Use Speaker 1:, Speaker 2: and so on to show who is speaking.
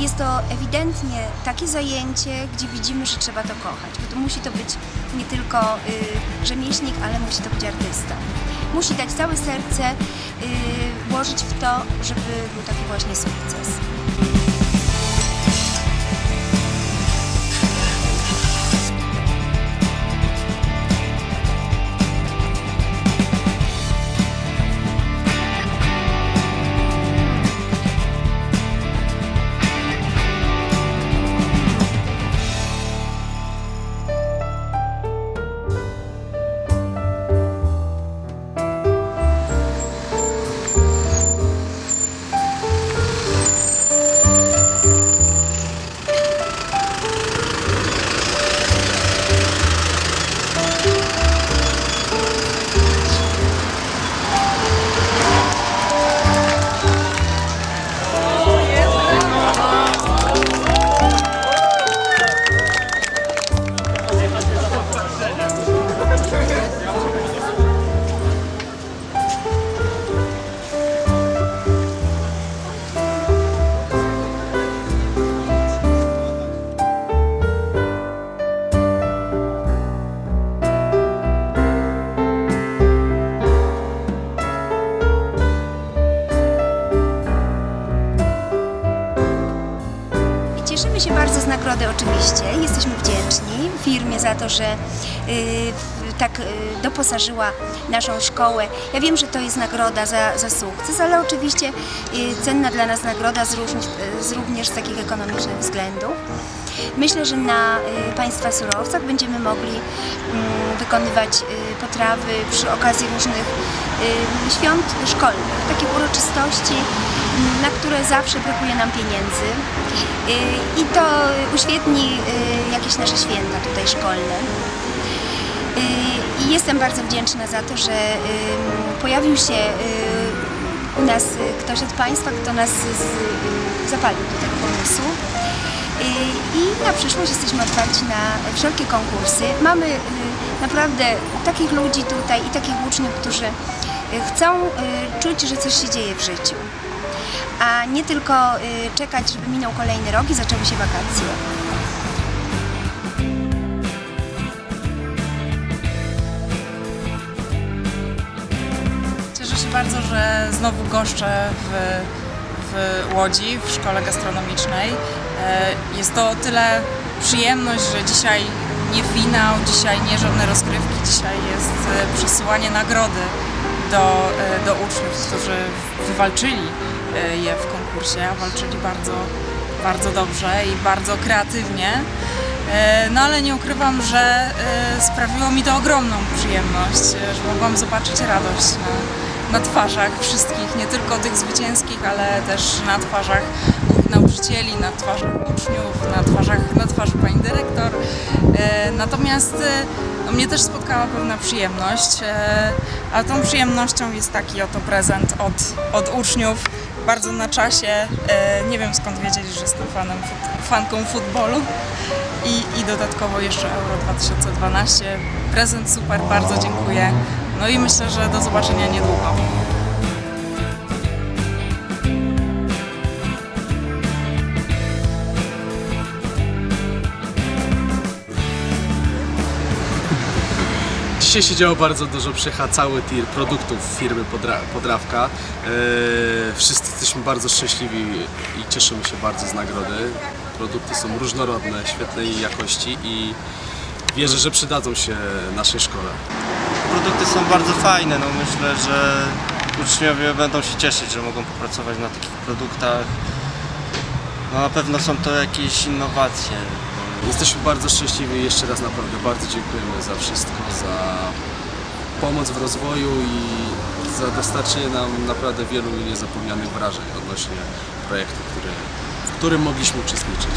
Speaker 1: jest to ewidentnie takie zajęcie, gdzie widzimy, że trzeba to kochać, bo to musi to być nie tylko y, rzemieślnik, ale musi to być artysta. Musi dać całe serce, y, włożyć w to, żeby był taki właśnie sukces. Nagrody oczywiście. Jesteśmy wdzięczni firmie za to, że y, tak y, doposażyła naszą szkołę. Ja wiem, że to jest nagroda za, za sukces, ale oczywiście y, cenna dla nas nagroda z, z również z takich ekonomicznych względów. Myślę, że na y, Państwa surowcach będziemy mogli mm, wykonywać potrawy przy okazji różnych świąt szkolnych, takich uroczystości, mm, na które zawsze brakuje nam pieniędzy. I to uświetni jakieś nasze święta tutaj szkolne. Y, I jestem bardzo wdzięczna za to, że pojawił się y, u nas ktoś od Państwa, kto nas zapalił do tego pomysłu. Y, I na przyszłość jesteśmy otwarci na wszelkie konkursy. Mamy naprawdę takich ludzi tutaj i takich uczniów, którzy chcą czuć, że coś się dzieje w życiu. A nie tylko czekać, żeby minął kolejny rok i zaczęły się wakacje.
Speaker 2: Bardzo, że znowu goszczę w, w Łodzi, w szkole gastronomicznej. E, Jest to o tyle przyjemność, że dzisiaj nie finał, dzisiaj nie żadne rozgrywki, dzisiaj jest e, przesyłanie nagrody do, e, do uczniów, którzy wywalczyli je w konkursie, a walczyli bardzo, bardzo dobrze i bardzo kreatywnie. No ale nie ukrywam, że sprawiło mi to ogromną przyjemność, że mogłam zobaczyć radość na, na twarzach wszystkich, nie tylko tych zwycięskich, ale też na twarzach nauczycieli, na twarzach uczniów, na twarzach, na twarzy pani dyrektor. E, Natomiast e, no, mnie też spotkała pewna przyjemność, e, a tą przyjemnością jest taki oto prezent od, od uczniów, bardzo na czasie. Nie wiem skąd wiedzieli, że jestem fanem, fanką futbolu. I, I dodatkowo jeszcze Euro 2012. Prezent super, bardzo dziękuję. No i myślę, że do zobaczenia niedługo.
Speaker 3: Dzisiaj się działo bardzo dużo, przyjechał cały tir produktów firmy Podra Podrawka. Eee, wszyscy jesteśmy bardzo szczęśliwi i cieszymy się bardzo z nagrody. Produkty są różnorodne, świetnej jakości i wierzę, że przydadzą się naszej szkole.
Speaker 4: Produkty są bardzo fajne, no myślę, że uczniowie będą się cieszyć, że mogą popracować na takich produktach. No na pewno są to jakieś innowacje.
Speaker 3: Jesteśmy bardzo szczęśliwi jeszcze raz naprawdę bardzo dziękujemy za wszystko, za pomoc w rozwoju i za dostarczenie nam naprawdę wielu niezapomnianych wrażeń odnośnie projektu, który, w którym mogliśmy uczestniczyć.